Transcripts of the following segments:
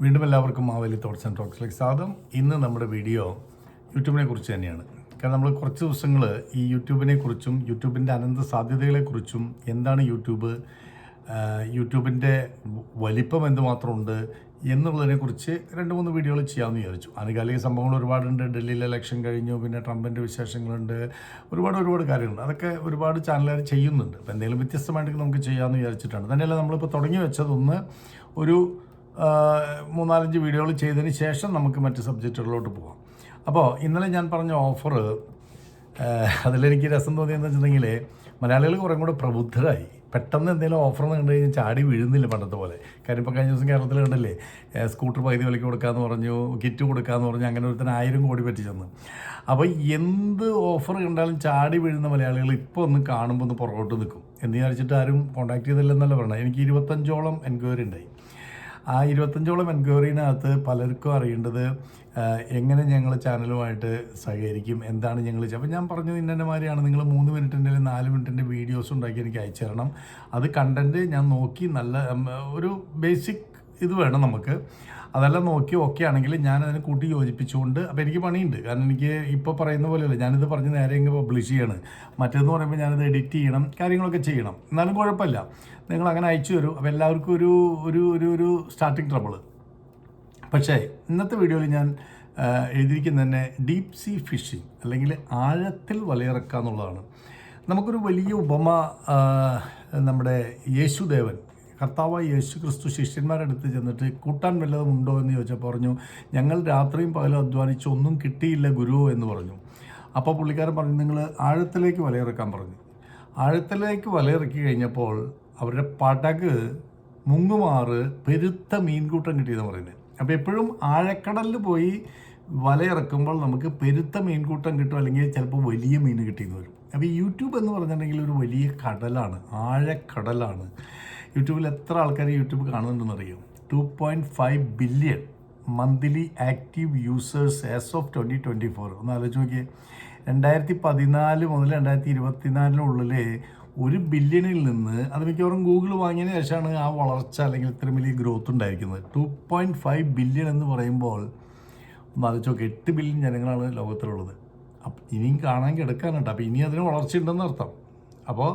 വീണ്ടും എല്ലാവർക്കും Maveli thoughts and ടോക്സിലേക്ക് സ്വാഗതം. ഇന്ന് നമ്മുടെ വീഡിയോ യൂട്യൂബിനെ കുറിച്ച് തന്നെയാണ്. കാരണം നമ്മൾ കുറച്ച് ദിവസങ്ങൾ ഈ യൂട്യൂബിനെ കുറിച്ചും യൂട്യൂബിന്റെ അനന്ത സാധ്യതകളെക്കുറിച്ചും എന്താണ് യൂട്യൂബ് യൂട്യൂബിന്റെ വലിപ്പം എന്തുമാത്രമുണ്ട് എന്നുള്ളതിനെക്കുറിച്ച് രണ്ട് മൂന്ന് വീഡിയോകൾ ചെയ്യാമെന്ന് വിചാരിച്ചു. ആനുകാലിക സംഭവങ്ങൾ ഒരുപാടുണ്ട്. ഡൽഹിയിൽ ഇലക്ഷൻ കഴിഞ്ഞു പിന്നെ ട്രംപിന്റെ വിശേഷങ്ങളുണ്ട്. ഒരുപാട് ഒരുപാട് കാര്യങ്ങളുണ്ട്. അതൊക്കെ ഒരുപാട് ചാനലുകാർ ചെയ്യുന്നുണ്ട്. അപ്പോൾ എന്തെങ്കിലും വ്യത്യസ്തമായിട്ട് നമുക്ക് ചെയ്യാമെന്ന് വിചാരിച്ചിട്ടാണ്. തന്നെയല്ല നമ്മളിപ്പോൾ തുടങ്ങി വെച്ചതൊന്ന് ഒരു മൂന്നാലഞ്ച് വീഡിയോകൾ ചെയ്തതിന് ശേഷം നമുക്ക് മറ്റ് സബ്ജക്റ്റുകളിലോട്ട് പോകാം അപ്പോൾ ഇന്നലെ ഞാൻ പറഞ്ഞ ഓഫർ അതിലെനിക്ക് രസം തോന്നിയെന്ന് വെച്ചിട്ടുണ്ടെങ്കിൽ മലയാളികൾ കുറേ കൂടെ പ്രബുദ്ധരായി. പെട്ടെന്ന് എന്തെങ്കിലും ഓഫർ എന്ന് കണ്ടു കഴിഞ്ഞാൽ ചാടി വീഴുന്നില്ല പണ്ടത്തെ പോലെ. കാര്യം ഇപ്പോൾ കഴിഞ്ഞ ദിവസം കേരളത്തിൽ കണ്ടല്ലേ സ്കൂട്ടർ പകുതി വിലയ്ക്ക് കൊടുക്കാമെന്ന് പറഞ്ഞു കിറ്റ് കൊടുക്കാമെന്ന് പറഞ്ഞു അങ്ങനെ ഒരുത്തന് ആയിരം കോടി പറ്റിച്ചെന്ന് അപ്പോൾ എന്ത് ഓഫർ കണ്ടാലും ചാടി വീഴുന്ന മലയാളികൾ ഇപ്പോൾ ഒന്ന് കാണുമ്പോൾ ഒന്ന് പുറകോട്ട് നിൽക്കും. എന്ന് വിചാരിച്ചിട്ട് ആരും കോൺടാക്ട് ചെയ്തില്ലെന്നല്ല പറഞ്ഞത്. എനിക്ക് ഇരുപത്തഞ്ചോളം എൻക്വയറി ഉണ്ടായി. ആ ഇരുപത്തഞ്ചോളം എൻക്വയറിനകത്ത് പലർക്കും അറിയേണ്ടത് എങ്ങനെ ഞങ്ങൾ ചാനലുമായിട്ട് സഹകരിക്കും എന്താണ് ഞങ്ങൾ അപ്പോൾ ഞാൻ പറഞ്ഞു ഇന്നെ മാതിരിയാണ്. നിങ്ങൾ മൂന്ന് മിനിറ്റിന്റെ അല്ലെങ്കിൽ നാല് മിനിറ്റിന്റെ വീഡിയോസ് ഉണ്ടാക്കി എനിക്ക് അയച്ചു തരണം. അത് കണ്ടന്റ് ഞാൻ നോക്കി നല്ല ഒരു ബേസിക് ഇത് വേണം നമുക്ക്. അതെല്ലാം നോക്കി ഓക്കെ ആണെങ്കിൽ ഞാൻ അതിനെ കൂട്ടി യോജിപ്പിച്ചുകൊണ്ട് അപ്പോൾ എനിക്ക് പണിയുണ്ട്. കാരണം എനിക്ക് ഇപ്പോൾ പറയുന്ന പോലെയല്ല ഞാനിത് പറഞ്ഞ് നേരെ ഇങ്ങ് പബ്ലിഷ് ചെയ്യണം. മറ്റേന്ന് പറയുമ്പോൾ ഞാനിത് എഡിറ്റ് ചെയ്യണം കാര്യങ്ങളൊക്കെ ചെയ്യണം. എന്നാലും കുഴപ്പമില്ല. നിങ്ങൾ അങ്ങനെ അയച്ചു തരും. അപ്പോൾ എല്ലാവർക്കും ഒരു ഒരു ഒരു ഒരു സ്റ്റാർട്ടിങ് ട്രബിൾ പക്ഷേ ഇന്നത്തെ വീഡിയോയിൽ ഞാൻ എഴുതിയിരിക്കുന്ന തന്നെ ഡീപ് സീ ഫിഷിംഗ് അല്ലെങ്കിൽ ആഴത്തിൽ വലയിറക്കുക എന്നുള്ളതാണ്. നമുക്കൊരു വലിയ ഉപമ നമ്മുടെ യേശുദേവൻ കർത്താവായ യേശു ക്രിസ്തു ശിഷ്യന്മാരുടെ അടുത്ത് ചെന്നിട്ട് കൂട്ടാൻ വല്ലതും ഉണ്ടോ എന്ന് ചോദിച്ചപ്പോൾ പറഞ്ഞു ഞങ്ങൾ രാത്രിയും പകലും അധ്വാനിച്ച് ഒന്നും കിട്ടിയില്ല ഗുരു എന്ന് പറഞ്ഞു. അപ്പോൾ പുള്ളിക്കാരൻ പറഞ്ഞു നിങ്ങൾ ആഴത്തിലേക്ക് വലയിറക്കാൻ പറഞ്ഞു. ആഴത്തിലേക്ക് വലയിറക്കി കഴിഞ്ഞപ്പോൾ അവരുടെ പടക് മുങ്ങുമാറ് പെരുത്ത മീൻകൂട്ടം കിട്ടിയെന്ന് പറയുന്നത്. അപ്പോൾ എപ്പോഴും ആഴക്കടലിൽ പോയി വലയിറക്കുമ്പോൾ നമുക്ക് പെരുത്ത മീൻകൂട്ടം കിട്ടും അല്ലെങ്കിൽ ചിലപ്പോൾ വലിയ മീൻ കിട്ടിയെന്ന് വരും. അപ്പോൾ യൂട്യൂബ് എന്ന് പറഞ്ഞിട്ടുണ്ടെങ്കിൽ ഒരു വലിയ കടലാണ് ആഴക്കടലാണ്. യൂട്യൂബിൽ എത്ര ആൾക്കാർ യൂട്യൂബ് കാണുന്നുണ്ടെന്ന് അറിയോ two point five billion monthly active users as of twenty twenty four ഒന്ന് ആലോചിച്ച് നോക്കിയേ. രണ്ടായിരത്തി പതിനാല് മുതൽ രണ്ടായിരത്തി ഇരുപത്തിനാലിനുള്ളിൽ ഒരു ബില്യണിൽ നിന്ന് അത് മിക്കവാറും ഗൂഗിൾ വാങ്ങിയതിന് ശേഷമാണ് ആ വളർച്ച അല്ലെങ്കിൽ ഇത്രയും വലിയ ഗ്രോത്ത് ഉണ്ടായിരിക്കുന്നത്. ടു പോയിന്റ് ഫൈവ് ബില്യൺ എന്ന് പറയുമ്പോൾ ഒന്ന് ആലോചിച്ച് നോക്കി എട്ട് ബില്യൺ ജനങ്ങളാണ് ലോകത്തിലുള്ളത്. അപ്പം ഇനിയും കാണാൻ കിടക്കാനുണ്ട്. അപ്പോൾ ഇനി അതിന് വളർച്ചയുണ്ടെന്ന് അർത്ഥം അപ്പോൾ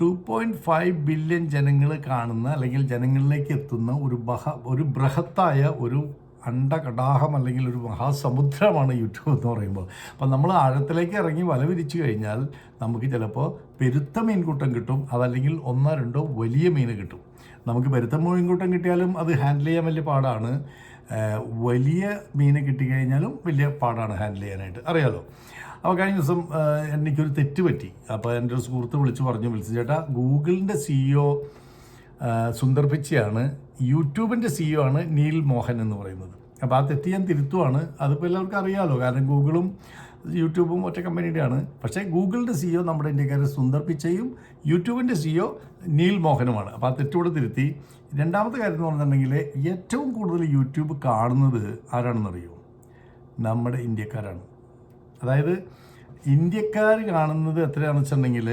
ടു പോയിന്റ് ഫൈവ് ബില്യൺ ജനങ്ങൾ കാണുന്ന അല്ലെങ്കിൽ ജനങ്ങളിലേക്ക് എത്തുന്ന ഒരു ബഹ ഒരു ബൃഹത്തായ ഒരു അണ്ടകടാഹം അല്ലെങ്കിൽ ഒരു മഹാസമുദ്രമാണ് യൂട്യൂബ് എന്ന് പറയുമ്പോൾ. അപ്പം നമ്മൾ ആഴത്തിലേക്ക് ഇറങ്ങി വല വിരിച്ചു കഴിഞ്ഞാൽ നമുക്ക് ചിലപ്പോൾ പെരുത്ത മീൻകൂട്ടം കിട്ടും അതല്ലെങ്കിൽ ഒന്നോ രണ്ടോ വലിയ മീൻ കിട്ടും. നമുക്ക് പെരുത്ത മീൻകൂട്ടം കിട്ടിയാലും അത് ഹാൻഡിൽ ചെയ്യാൻ വലിയ പാടാണ്. വലിയ മീനെ കിട്ടിക്കഴിഞ്ഞാലും വലിയ പാടാണ് ഹാൻഡിൽ ചെയ്യാനായിട്ട്. അറിയാലോ? അപ്പോൾ കഴിഞ്ഞ ദിവസം എനിക്കൊരു തെറ്റ് പറ്റി. അപ്പോൾ എന്റെ ഒരു സുഹൃത്ത് വിളിച്ച് പറഞ്ഞു വിളിച്ചു ചേട്ടാ ഗൂഗിളിന്റെ സിഇഒ സുന്ദർ പിച്ചയാണ് യൂട്യൂബിന്റെ സിഇഒ ആണ് നീൽ മോഹൻ എന്ന് പറയുന്നത്. അപ്പോൾ ആ തെറ്റ് ഞാൻ തിരുത്തുവാണ്. അതിപ്പോൾ എല്ലാവർക്കും അറിയാമല്ലോ കാരണം ഗൂഗിളും യൂട്യൂബും ഒറ്റ കമ്പനിയുടെയാണ്. പക്ഷേ ഗൂഗിളിന്റെ സിഇഒ നമ്മുടെ ഇന്ത്യക്കാരൻ സുന്ദർ പിച്ചയും യൂട്യൂബിന്റെ സിഇഒ നീൽ മോഹനുമാണ്. അപ്പോൾ ആ തെറ്റുകൂടെ തിരുത്തി. രണ്ടാമത്തെ കാര്യം എന്ന് പറഞ്ഞിട്ടുണ്ടെങ്കിൽ ഏറ്റവും കൂടുതൽ യൂട്യൂബ് കാണുന്നത് ആരാണെന്നറിയോ? നമ്മുടെ ഇന്ത്യക്കാരാണ്. അതായത് ഇന്ത്യക്കാർ കാണുന്നത് എത്രയാണെന്ന് വെച്ചിട്ടുണ്ടെങ്കിൽ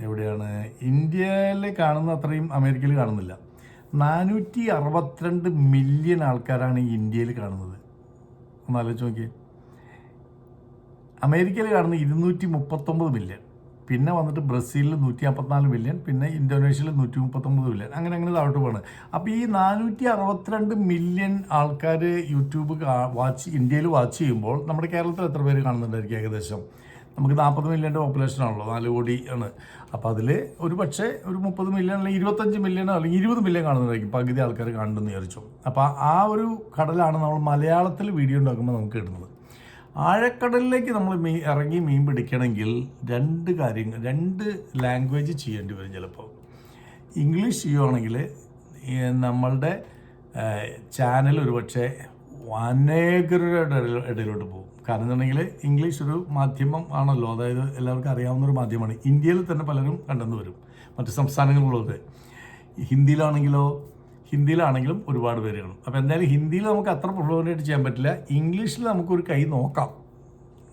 എവിടെയാണ്? ഇന്ത്യയിൽ കാണുന്ന അത്രയും അമേരിക്കയിൽ കാണുന്നില്ല. നാനൂറ്റി അറുപത്തിരണ്ട് മില്യൺ ആൾക്കാരാണ് ഇന്ത്യയിൽ കാണുന്നത്. ഒന്ന് ആലോചിച്ച് നോക്കിയേ. അമേരിക്കയിൽ കാണുന്ന ഇരുന്നൂറ്റി മുപ്പത്തൊമ്പത് മില്യൺ. പിന്നെ വന്നിട്ട് ബ്രസീലിൽ നൂറ്റി അമ്പത്തിനാല് മില്യൺ പിന്നെ ഇന്തോനേഷ്യയിൽ നൂറ്റി മുപ്പത്തൊമ്പത് മില്യൺ അങ്ങനെ അങ്ങനെ താഴോട്ട് പോകണം അപ്പോൾ ഈ നാനൂറ്റി അറുപത്തിരണ്ട് മില്യൺ ആൾക്കാർ യൂട്യൂബ് വാച്ച് ഇന്ത്യയിൽ വാച്ച് ചെയ്യുമ്പോൾ നമ്മുടെ കേരളത്തിൽ എത്ര പേര് കാണുന്നുണ്ടായിരിക്കും ഏകദേശം? നമുക്ക് നാൽപ്പത് മില്യന്റെ പോപ്പുലേഷൻ ആണല്ലോ നാല് കോടി ആണ്. അപ്പോൾ അതിൽ ഒരു പക്ഷേ ഒരു മുപ്പത് മില്യൺ അല്ലെങ്കിൽ ഇരുപത്തഞ്ച് മില്യണോ അല്ലെങ്കിൽ ഇരുപത് മില്യൺ കാണുന്നുണ്ടായിരിക്കും പകുതി ആൾക്കാർ കാണുന്നു വിചാരിച്ചു. അപ്പോൾ ആ ഒരു കടലാണ് നമ്മൾ മലയാളത്തിൽ വീഡിയോ ഉണ്ടാക്കുമ്പോൾ നമുക്ക് കിട്ടുന്നത്. ആഴക്കടലിലേക്ക് നമ്മൾ മീൻ ഇറങ്ങി മീൻ പിടിക്കണമെങ്കിൽ രണ്ട് കാര്യങ്ങൾ രണ്ട് ലാംഗ്വേജ് ചെയ്യേണ്ടി വരും ചിലപ്പോൾ. ഇംഗ്ലീഷ് ചെയ്യുവാണെങ്കിൽ നമ്മളുടെ ചാനൽ ഒരുപക്ഷെ അനേകരുടെ ഇടയിലോട്ട് പോകും. കാരണം എന്നുണ്ടെങ്കിൽ ഇംഗ്ലീഷ് ഒരു മാധ്യമം ആണല്ലോ. അതായത് എല്ലാവർക്കും അറിയാവുന്ന ഒരു മാധ്യമമാണ്. ഇന്ത്യയിൽ തന്നെ പലരും കണ്ടെന്ന് വരും. മറ്റ് സംസ്ഥാനങ്ങളിലുള്ളത്. ഹിന്ദിയിലാണെങ്കിലോ ഹിന്ദിയിലാണെങ്കിലും ഒരുപാട് പേര് കാണും. അപ്പോൾ എന്തായാലും ഹിന്ദിയിൽ നമുക്ക് അത്ര ഫ്ലുവന്റായിട്ട് ചെയ്യാൻ പറ്റില്ല. ഇംഗ്ലീഷിൽ നമുക്കൊരു കൈ നോക്കാം.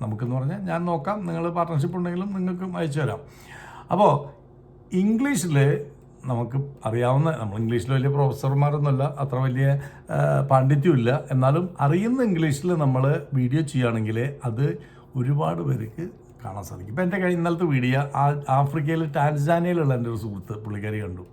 നമുക്കെന്ന് പറഞ്ഞാൽ ഞാൻ നോക്കാം. നിങ്ങൾ പാർട്ട്ണർഷിപ്പ് ഉണ്ടെങ്കിലും നിങ്ങൾക്ക് അയച്ചു തരാം. അപ്പോൾ ഇംഗ്ലീഷിൽ നമുക്ക് അറിയാവുന്ന നമ്മൾ ഇംഗ്ലീഷിൽ വലിയ പ്രൊഫസർമാരൊന്നുമല്ല അത്ര വലിയ പാണ്ഡിത്യം പാണ്ഡിത്യമില്ല എന്നാലും അറിയുന്ന ഇംഗ്ലീഷിൽ നമ്മൾ വീഡിയോ ചെയ്യുകയാണെങ്കിൽ അത് ഒരുപാട് പേർക്ക് കാണാൻ സാധിക്കും. ഇപ്പം എന്റെ കഴിഞ്ഞ ഇന്നലത്തെ വീഡിയോ ആ ആഫ്രിക്കയിൽ ടാൻസാനിയയിലുള്ള എന്റെ ഒരു സുഹൃത്ത് പുള്ളിക്കാരി കണ്ടു.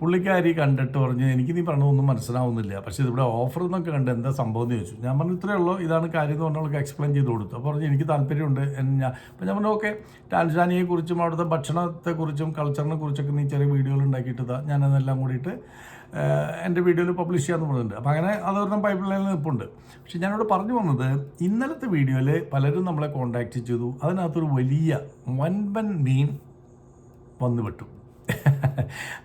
പുള്ളിക്കാരി കണ്ടിട്ട് പറഞ്ഞു എനിക്ക് നീ പറഞ്ഞതൊന്നും മനസ്സിലാവുന്നില്ല. പക്ഷേ ഇതിവിടെ ഓഫർ എന്നൊക്കെ കണ്ട് എന്താ സംഭവം എന്ന് ചോദിച്ചു. ഞാൻ പറഞ്ഞു ഇത്രയേ ഉള്ളൂ. ഇതാണ് കാര്യം എന്ന് പറഞ്ഞാൽ എക്സ്പ്ലെയിൻ ചെയ്ത് കൊടുത്തു. അപ്പോൾ പറഞ്ഞു എനിക്ക് താല്പര്യമുണ്ട്. ഞാൻ അപ്പോൾ ഞാൻ പറഞ്ഞു ഓക്കെ. ടാൻസാനിയെക്കുറിച്ചും അവിടുത്തെ ഭക്ഷണത്തെക്കുറിച്ചും കൾച്ചറിനെ കുറിച്ചൊക്കെ നീ ചെറിയ വീഡിയോകൾ ഉണ്ടാക്കിയിട്ട് താ അതെല്ലാം കൂടിയിട്ട് എന്റെ വീഡിയോയിൽ പബ്ലിഷ് ചെയ്യാമെന്ന് പറഞ്ഞിട്ടുണ്ട്. അപ്പോൾ അങ്ങനെ അതൊരെണ്ണം പൈപ്പ് ലൈനിൽ നിൽപ്പുണ്ട്. പക്ഷേ ഞാനിവിടെ പറഞ്ഞു വന്നത് ഇന്നലത്തെ വീഡിയോയിൽ പലരും നമ്മളെ കോൺടാക്റ്റ് ചെയ്തു. അതിനകത്തൊരു വലിയ വൻപൻ മീൻ വന്നു വിട്ടു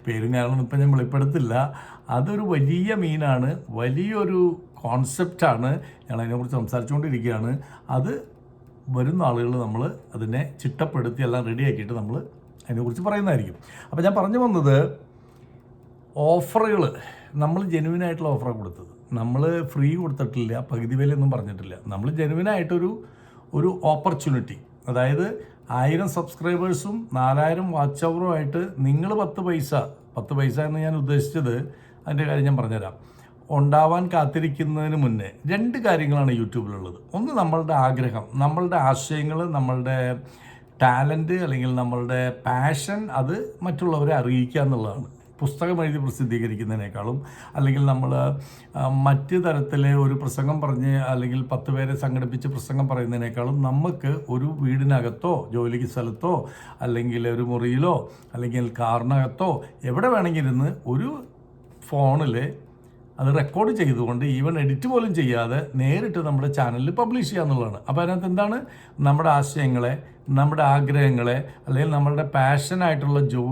പേരും കാരണം ഇപ്പം ഞാൻ വെളിപ്പെടുത്തില്ല. അതൊരു വലിയ മീനാണ്. വലിയൊരു കോൺസെപ്റ്റാണ് ഞങ്ങൾ അതിനെക്കുറിച്ച് സംസാരിച്ചുകൊണ്ടിരിക്കുകയാണ്. അത് വരുന്ന ആളുകൾ നമ്മൾ അതിനെ ചിട്ടപ്പെടുത്തി എല്ലാം റെഡിയാക്കിയിട്ട് നമ്മൾ അതിനെക്കുറിച്ച് പറയുന്നതായിരിക്കും. അപ്പോൾ ഞാൻ പറഞ്ഞു വന്നത് ഓഫറുകൾ നമ്മൾ ജെനുവിനായിട്ടുള്ള ഓഫറാണ് കൊടുത്തത്. നമ്മൾ ഫ്രീ കൊടുത്തിട്ടില്ല പകുതി വിലയൊന്നും പറഞ്ഞിട്ടില്ല. നമ്മൾ ജെനുവിനായിട്ടൊരു ഒരു ഓപ്പർച്യൂണിറ്റി. അതായത് ആയിരം സബ്സ്ക്രൈബേഴ്സും നാലായിരം വാച്ച് അവറും ആയിട്ട് നിങ്ങൾ പത്ത് പൈസ പത്ത് പൈസ എന്ന് ഞാൻ ഉദ്ദേശിച്ചത് അതിന്റെ കാര്യം ഞാൻ പറഞ്ഞുതരാം. ഉണ്ടാവാൻ കാത്തിരിക്കുന്നതിന് മുന്നേ രണ്ട് കാര്യങ്ങളാണ് യൂട്യൂബിലുള്ളത്. ഒന്ന് നമ്മളുടെ ആഗ്രഹം നമ്മളുടെ ആശയങ്ങൾ നമ്മളുടെ ടാലന്റ് അല്ലെങ്കിൽ നമ്മളുടെ പാഷൻ അത് മറ്റുള്ളവരെ അറിയിക്കുക എന്നുള്ളതാണ്. പുസ്തകം എഴുതി പ്രസിദ്ധീകരിക്കുന്നതിനേക്കാളും അല്ലെങ്കിൽ നമ്മൾ മറ്റ് തരത്തിലെ ഒരു പ്രസംഗം പറഞ്ഞ് അല്ലെങ്കിൽ പത്ത് പേരെ സംഘടിപ്പിച്ച് പ്രസംഗം പറയുന്നതിനേക്കാളും നമുക്ക് ഒരു വീടിനകത്തോ ജോലിക്ക് സ്ഥലത്തോ അല്ലെങ്കിൽ ഒരു മുറിയിലോ അല്ലെങ്കിൽ കാറിനകത്തോ എവിടെ വേണമെങ്കിൽ ഇരുന്ന് ഒരു ഫോണിൽ അത് റെക്കോർഡ് ചെയ്തുകൊണ്ട് ഈവൻ എഡിറ്റ് പോലും ചെയ്യാതെ നേരിട്ട് നമ്മുടെ ചാനലിൽ പബ്ലിഷ് ചെയ്യുക എന്നുള്ളതാണ്. അപ്പോൾ അതിനകത്ത് എന്താണ്? നമ്മുടെ ആശയങ്ങളെ നമ്മുടെ ആഗ്രഹങ്ങളെ അല്ലെങ്കിൽ നമ്മളുടെ പാഷനായിട്ടുള്ള ജോ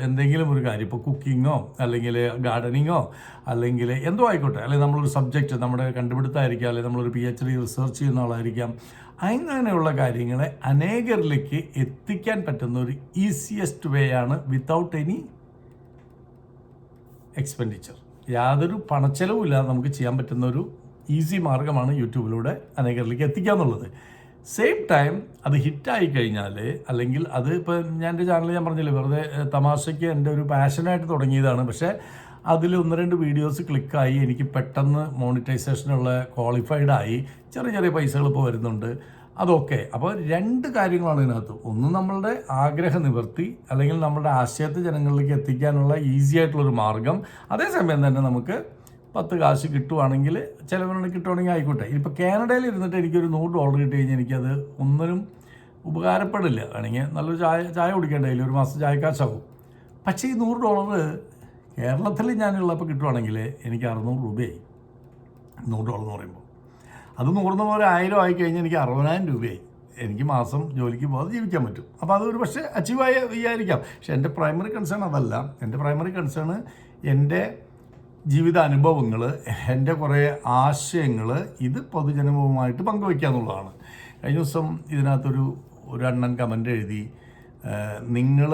എന്തെങ്കിലും ഒരു കാര്യം ഇപ്പോൾ കുക്കിങ്ങോ അല്ലെങ്കിൽ ഗാർഡനിങ്ങോ അല്ലെങ്കിൽ എന്തോ ആയിക്കോട്ടെ അല്ലെങ്കിൽ നമ്മളൊരു സബ്ജക്റ്റ് നമ്മുടെ കണ്ടുപിടുത്തമായിരിക്കാം അല്ലെങ്കിൽ നമ്മളൊരു പി എച്ച് ഡി റിസർച്ച് ചെയ്യുന്ന ആളായിരിക്കാം. അങ്ങനെയുള്ള കാര്യങ്ങളെ അനേകരിലേക്ക് എത്തിക്കാൻ പറ്റുന്ന ഒരു ഈസിയസ്റ്റ് വേ ആണ് വിത്തൗട്ട് എനി എക്സ്പെൻഡിച്ചർ യാതൊരു പണച്ചെലവുമില്ലാതെ നമുക്ക് ചെയ്യാൻ പറ്റുന്ന ഒരു ഈസി മാർഗമാണ് യൂട്യൂബിലൂടെ അനേകരിലേക്ക് എത്തിക്കുക എന്നുള്ളത്. സെയിം ടൈം അത് ഹിറ്റായി കഴിഞ്ഞാൽ അല്ലെങ്കിൽ അത് ഇപ്പോൾ ഞാൻ എന്റെ ചാനൽ ഞാൻ പറഞ്ഞില്ലേ വെറുതെ തമാശയ്ക്ക് എന്റെ ഒരു പാഷനായിട്ട് തുടങ്ങിയതാണ്. പക്ഷേ അതിൽ ഒന്ന് രണ്ട് വീഡിയോസ് ക്ലിക്കായി എനിക്ക് പെട്ടെന്ന് മോണിറ്റൈസേഷനുള്ള ക്വാളിഫൈഡ് ആയി ചെറിയ ചെറിയ പൈസകൾ ഇപ്പോൾ വരുന്നുണ്ട്. അതൊക്കെ അപ്പോൾ രണ്ട് കാര്യങ്ങളാണ് ഇതിനകത്ത്. ഒന്ന് നമ്മളുടെ ആഗ്രഹ നിവർത്തി അല്ലെങ്കിൽ നമ്മളുടെ ആശയത്തെ ജനങ്ങളിലേക്ക് എത്തിക്കാനുള്ള ഈസി ആയിട്ടുള്ളൊരു മാർഗം. അതേസമയം തന്നെ നമുക്ക് പത്ത് കാശ് കിട്ടുവാണെങ്കിൽ ചിലവിനുള്ള കിട്ടുവാണെങ്കിൽ ആയിക്കോട്ടെ. ഇപ്പോൾ കാനഡയിൽ ഇരുന്നിട്ട് എനിക്കൊരു നൂറ് ഡോളർ കിട്ടി കഴിഞ്ഞാൽ എനിക്കത് ഒന്നിനും ഉപകാരപ്പെടില്ല. വേണമെങ്കിൽ നല്ലൊരു ചായ ചായ കുടിക്കേണ്ടതില്ല ഒരു മാസം ചായക്കാശാവും. പക്ഷേ ഈ നൂറ് ഡോളർ കേരളത്തിൽ ഞാനുള്ളപ്പോൾ കിട്ടുവാണെങ്കിൽ എനിക്ക് അറുന്നൂറ് രൂപയായി. നൂറ് ഡോളർ എന്ന് പറയുമ്പോൾ. അത് നൂറിന് പോലെ ആയിരം ആയി കഴിഞ്ഞാൽ എനിക്ക് അറുപതിനായിരം രൂപയായി. എനിക്ക് മാസം ജോലിക്ക് പോകാതെ ജീവിക്കാൻ പറ്റും. അപ്പോൾ അതൊരു പക്ഷേ അച്ചീവായ വിചാരിക്കാം. പക്ഷെ എന്റെ പ്രൈമറി കൺസേൺ അതല്ല. എന്റെ പ്രൈമറി കൺസേൺ എന്റെ ജീവിത അനുഭവങ്ങൾ എന്റെ കുറേ ആശയങ്ങൾ ഇത് പൊതുജനവുമായിട്ട് പങ്കുവയ്ക്കുക എന്നുള്ളതാണ്. കഴിഞ്ഞ ദിവസം ഇതിനകത്തൊരു ഒരു അണ്ണൻ കമന്റ് എഴുതി നിങ്ങൾ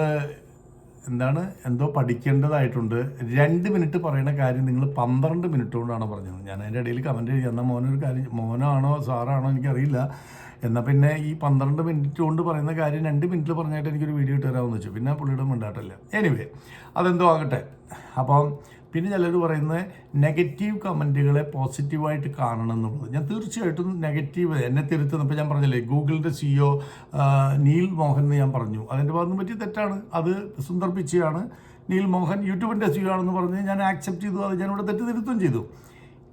എന്താണ് എന്തോ പഠിക്കേണ്ടതായിട്ടുണ്ട്. രണ്ട് മിനിറ്റ് പറയുന്ന കാര്യം നിങ്ങൾ പന്ത്രണ്ട് മിനിറ്റ് കൊണ്ടാണ് പറഞ്ഞത്. ഞാൻ അതിന്റെ ഇടയിൽ കമന്റ് എഴുതി. എന്നാൽ മോനൊരു കാര്യം മോനാണോ സാറാണോ എനിക്കറിയില്ല. എന്നാൽ പിന്നെ ഈ പന്ത്രണ്ട് മിനിറ്റ് കൊണ്ട് പറയുന്ന കാര്യം രണ്ട് മിനിറ്റിൽ പറഞ്ഞായിട്ട് എനിക്കൊരു വീഡിയോ ഇട്ട് തരാമെന്ന് വെച്ചു. പിന്നെ പുള്ളിയുടെ മിണ്ടാട്ടില്ല. എനിവേ അതെന്തോ ആകട്ടെ. അപ്പം പിന്നെ ചിലർ പറയുന്നത് നെഗറ്റീവ് കമന്റുകളെ പോസിറ്റീവായിട്ട് കാണണം എന്നുള്ളത്. ഞാൻ തീർച്ചയായിട്ടും നെഗറ്റീവ് എന്നെ തിരുത്തുന്ന ഇപ്പോൾ ഞാൻ പറഞ്ഞില്ലേ ഗൂഗിളിന്റെ സിഇഒ നീൽ മോഹൻ എന്ന് ഞാൻ പറഞ്ഞു. അതിന്റെ ഭാഗം പറ്റി തെറ്റാണ്. അത് സുന്ദർ പിച്ചയാണ് നീൽ മോഹൻ യൂട്യൂബിന്റെ സിഇഒ ആണെന്ന് പറഞ്ഞ് ഞാൻ ആക്സെപ്റ്റ് ചെയ്തു. അത് ഞാനിവിടെ തെറ്റ് തിരുത്തും ചെയ്തു.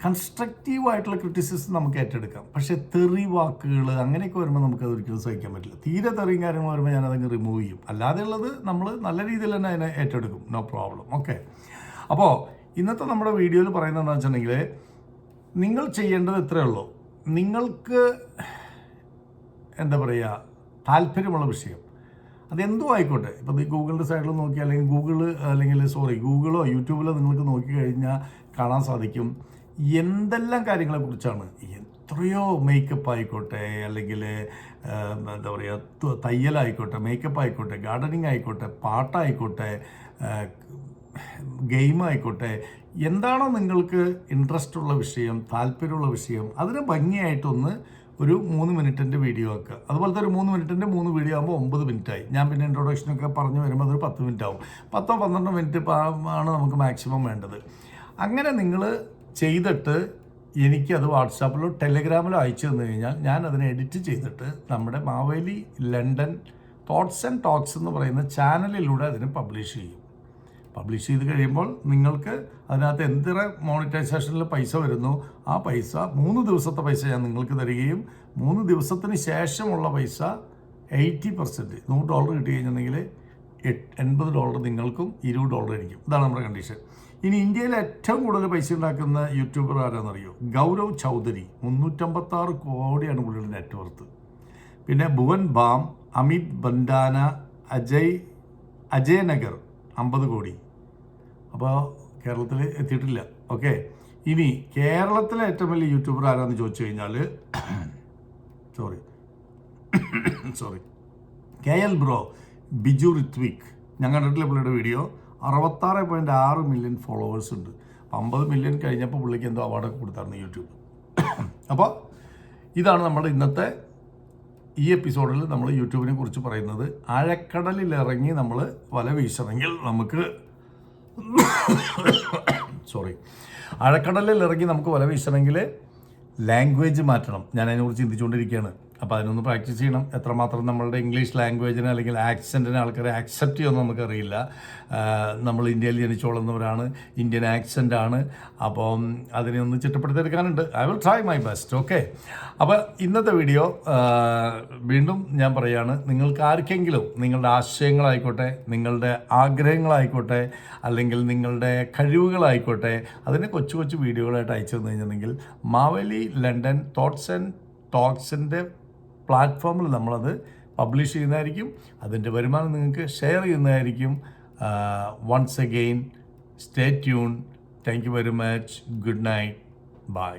കൺസ്ട്രക്റ്റീവ് ആയിട്ടുള്ള ക്രിറ്റിസിസം നമുക്ക് ഏറ്റെടുക്കാം. പക്ഷേ തെറി വാക്കുകൾ അങ്ങനെയൊക്കെ വരുമ്പോൾ നമുക്ക് ഒരിക്കലും സഹിക്കാൻ പറ്റില്ല. തീരെ തെറിയും കാര്യങ്ങൾ വരുമ്പോൾ ഞാൻ അതങ്ങ് റിമൂവ് ചെയ്യും. അല്ലാതെ ഉള്ളത് നമ്മൾ നല്ല രീതിയിൽ തന്നെ അതിനെ ഏറ്റെടുക്കും. നോ പ്രോബ്ലം ഓക്കെ അപ്പോൾ ഇന്നത്തെ നമ്മുടെ വീഡിയോയിൽ പറയുന്നത് എന്താ വെച്ചിട്ടുണ്ടെങ്കിൽ നിങ്ങൾ ചെയ്യേണ്ടത് ഇത്രയേ ഉള്ളൂ. നിങ്ങൾക്ക് എന്താ പറയുക താല്പര്യമുള്ള വിഷയം. അതെന്തോ ആയിക്കോട്ടെ. ഇപ്പോൾ ഗൂഗിളിന്റെ സൈഡിൽ നോക്കി അല്ലെങ്കിൽ ഗൂഗിൾ അല്ലെങ്കിൽ സോറി ഗൂഗിളോ യൂട്യൂബിലോ നിങ്ങൾക്ക് നോക്കി കഴിഞ്ഞാൽ കാണാൻ സാധിക്കും. എന്തെല്ലാം കാര്യങ്ങളെക്കുറിച്ചാണ് എത്രയോ മേക്കപ്പ് ആയിക്കോട്ടെ അല്ലെങ്കിൽ എന്താ പറയുക തയ്യലായിക്കോട്ടെ മേക്കപ്പ് ആയിക്കോട്ടെ ഗാർഡനിങ് ആയിക്കോട്ടെ പാട്ടായിക്കോട്ടെ ഗെയിം ആയിക്കോട്ടെ എന്താണോ നിങ്ങൾക്ക് ഇൻട്രസ്റ്റ് ഉള്ള വിഷയം താല്പര്യമുള്ള വിഷയം അതിനെ ഭംഗിയായിട്ടൊന്ന് ഒരു മൂന്ന് മിനിറ്റിന്റെ വീഡിയോ ആക്കുക. അതുപോലത്തെ ഒരു മൂന്ന് മിനിറ്റിന്റെ മൂന്ന് വീഡിയോ ആകുമ്പോൾ ഒമ്പത് മിനിറ്റായി ഞാൻ പിന്നെ ഇൻട്രൊഡക്ഷനൊക്കെ പറഞ്ഞു വരുമ്പോൾ അതൊരു പത്ത് മിനിറ്റ് ആവും. പത്തോ പന്ത്രണ്ടോ മിനിറ്റ് ആണ് നമുക്ക് മാക്സിമം വേണ്ടത്. അങ്ങനെ നിങ്ങൾ ചെയ്തിട്ട് എനിക്കത് വാട്സാപ്പിലോ ടെലിഗ്രാമിലോ അയച്ചു തന്നു കഴിഞ്ഞാൽ ഞാൻ അതിനെ എഡിറ്റ് ചെയ്തിട്ട് നമ്മുടെ Maveli London thoughts and talks എന്ന് പറയുന്ന ചാനലിലൂടെ അതിനെ പബ്ലിഷ് ചെയ്യും. പബ്ലിഷ് ചെയ്ത് കഴിയുമ്പോൾ നിങ്ങൾക്ക് അതിനകത്ത് എന്തിറ മോണിറ്റൈസേഷനിൽ പൈസ വരുന്നു ആ പൈസ മൂന്ന് ദിവസത്തെ പൈസ ഞാൻ നിങ്ങൾക്ക് തരികയും മൂന്ന് ദിവസത്തിന് ശേഷമുള്ള പൈസ എയ്റ്റി പെർസെന്റ് നൂറ് ഡോളർ കിട്ടി കഴിഞ്ഞിട്ടുണ്ടെങ്കിൽ എൺപത് ഡോളർ നിങ്ങൾക്കും ഇരുപത് ഡോളർ ആയിരിക്കും. ഇതാണ് നമ്മുടെ കണ്ടീഷൻ. ഇനി ഇന്ത്യയിൽ ഏറ്റവും കൂടുതൽ പൈസ ഉണ്ടാക്കുന്ന യൂട്യൂബർ ആരാണെന്നറിയോ ഗൗരവ് ചൗധരി. മുന്നൂറ്റമ്പത്താറ് കോടിയാണ് പുള്ളിയുടെ നെറ്റ്വർത്ത് പിന്നെ ഭുവൻ ബാം അമിത് ബന്ദാന അജയ് അജയ് നഗർ അമ്പത് കോടി. അപ്പോൾ കേരളത്തിൽ എത്തിയിട്ടില്ല. ഓക്കെ. ഇനി കേരളത്തിലെ ഏറ്റവും വലിയ യൂട്യൂബർ ആരാന്ന് ചോദിച്ചു കഴിഞ്ഞാൽ sorry sorry K L bro Biju Rithwik. ഞാൻ കണ്ടിട്ടില്ല പുള്ളിയുടെ വീഡിയോ? അറുപത്താറ് പോയിന്റ് ആറ് മില്യൺ ഫോളോവേഴ്സ് ഉണ്ട്. അമ്പത് മില്യൺ കഴിഞ്ഞപ്പോൾ പുള്ളിക്ക് എന്തോ അവാർഡൊക്കെ കൊടുത്തായിരുന്നു യൂട്യൂബ്. അപ്പോൾ ഇതാണ് നമ്മുടെ ഇന്നത്തെ ഈ എപ്പിസോഡിൽ നമ്മൾ യൂട്യൂബിനെ കുറിച്ച് പറയുന്നത്. ആഴക്കടലിൽ ഇറങ്ങി നമ്മൾ വല വീശണമെങ്കിൽ നമുക്ക് സോറി ആഴക്കടലിൽ ഇറങ്ങി നമുക്ക് വല വീശണമെങ്കിൽ ലാംഗ്വേജ് മാറ്റണം. ഞാൻ അതിനെക്കുറിച്ച് ചിന്തിച്ചുകൊണ്ടിരിക്കുകയാണ്. അപ്പോൾ അതിനൊന്ന് പ്രാക്ടീസ് ചെയ്യണം. എത്രമാത്രം നമ്മളുടെ ഇംഗ്ലീഷ് ലാംഗ്വേജിന് അല്ലെങ്കിൽ ആക്സെന്റിന് ആൾക്കാരെ ആക്സെപ്റ്റ് ചെയ്യുമെന്ന് നമുക്കറിയില്ല. നമ്മൾ ഇന്ത്യയിൽ ജനിച്ചോളുന്നവരാണ് ഇന്ത്യൻ ആക്സെന്റ് ആണ്. അപ്പം അതിനെ ഒന്ന് ചിട്ടപ്പെടുത്തിയെടുക്കാനുണ്ട്. I will try my best okay അപ്പോൾ ഇന്നത്തെ വീഡിയോ വീണ്ടും ഞാൻ പറയുകയാണ് നിങ്ങൾക്ക് ആർക്കെങ്കിലും നിങ്ങളുടെ ആശയങ്ങളായിക്കോട്ടെ നിങ്ങളുടെ ആഗ്രഹങ്ങളായിക്കോട്ടെ അല്ലെങ്കിൽ നിങ്ങളുടെ കഴിവുകളായിക്കോട്ടെ അതിനെ കൊച്ചു കൊച്ചു വീഡിയോകളായിട്ട് അയച്ചു തന്നു കഴിഞ്ഞിട്ടുണ്ടെങ്കിൽ മാവേലി ലണ്ടൻ തോട്ട്സ് ആൻഡ് ടോക്സിന്റെ പ്ലാറ്റ്ഫോമിൽ നമ്മളത് പബ്ലിഷ് ചെയ്യുന്നതായിരിക്കും അതിന്റെ വരുമാനം നിങ്ങൾക്ക് ഷെയർ ചെയ്യുന്നതായിരിക്കും. Once again stay tune thank you very much good night bye